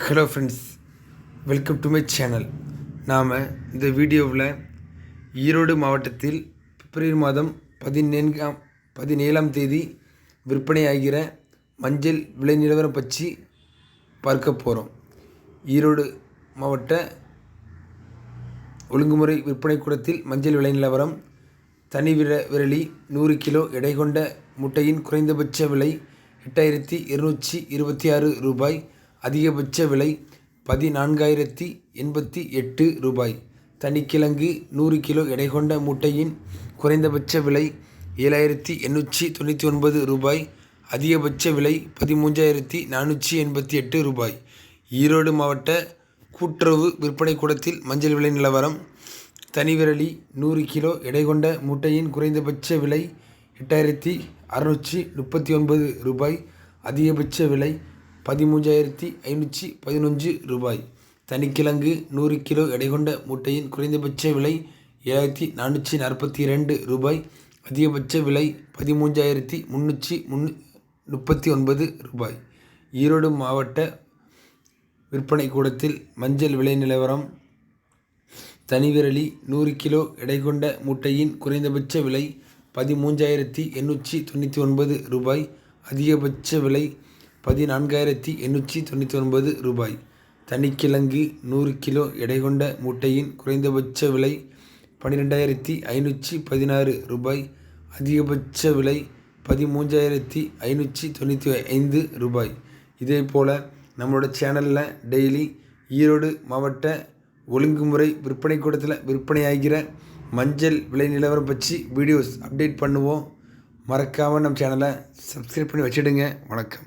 Hello friends welcome to my channel நாம் இந்த வீடியோவில் ஈரோடு மாவட்டத்தில் பிப்ரவரி மாதம் பதினான்காம் பதினேழாம் தேதி விற்பனையாகிற மஞ்சள் விலை நிலவரம் பற்றி பார்க்க போகிறோம் ஈரோடு மாவட்ட ஒழுங்குமுறை விற்பனை கூடத்தில் மஞ்சள் விலை நிலவரம் தனி விர விரலி நூறு கிலோ எடை கொண்ட முட்டையின் குறைந்தபட்ச விலை எட்டாயிரத்தி இருநூற்றி இருபத்தி ஆறு ரூபாய் அதிகபட்ச விலை பதினான்காயிரத்தி எண்பத்தி எட்டு ரூபாய். தனிக்கிழங்கு நூறு கிலோ எடை கொண்ட முட்டையின் குறைந்தபட்ச விலை ஏழாயிரத்தி எண்ணூற்றி தொண்ணூற்றி ஒன்பது ரூபாய். அதிகபட்ச விலை பதிமூன்றாயிரத்தி நானூற்றி எண்பத்தி எட்டு ரூபாய். ஈரோடு மாவட்ட கூட்டுறவு விற்பனை கூடத்தில் மஞ்சள் விலை நிலவரம் தனிவிரலி நூறு கிலோ எடை கொண்ட முட்டையின் குறைந்தபட்ச விலை எட்டாயிரத்தி அறநூற்றி முப்பத்தி ஒன்பது ரூபாய். அதிகபட்ச விலை பதிமூன்றாயிரத்தி ஐநூற்றி பதினொன்று ரூபாய். தனிக்கிழங்கு நூறு கிலோ எடை கொண்ட முட்டையின் குறைந்தபட்ச விலை ஏழாயிரத்தி நானூற்றி நாற்பத்தி இரண்டு ரூபாய். அதிகபட்ச விலை பதிமூன்றாயிரத்தி முந்நூற்றி முன் முப்பத்தி ஒன்பது ரூபாய். ஈரோடு மாவட்ட விற்பனை கூடத்தில் மஞ்சள் விலை நிலவரம் தனிவிரலி நூறு கிலோ எடை கொண்ட முட்டையின் குறைந்தபட்ச விலை பதிமூன்றாயிரத்தி எண்ணூற்றி தொண்ணூற்றி ஒன்பது ரூபாய். அதிகபட்ச விலை பதினான்காயிரத்தி எண்ணூற்றி தொண்ணூற்றி ஒன்பது ரூபாய். தனிக்கிழங்கு நூறு கிலோ எடை கொண்ட முட்டையின் குறைந்தபட்ச விலை பன்னிரெண்டாயிரத்தி ஐநூற்றி பதினாறு ரூபாய். அதிகபட்ச விலை பதிமூன்றாயிரத்தி ஐநூற்றி தொண்ணூற்றி ஐந்து ரூபாய். இதே போல் நம்மளோட சேனலில் டெய்லி ஈரோடு மாவட்ட ஒழுங்குமுறை விற்பனை கூடத்தில் விற்பனையாகிற மஞ்சள் விலை நிலவரம் பற்றி வீடியோஸ் அப்டேட் பண்ணுவோம். மறக்காமல் நம்ம சேனலை சப்ஸ்கிரைப் பண்ணி வச்சிடுங்க. வணக்கம்.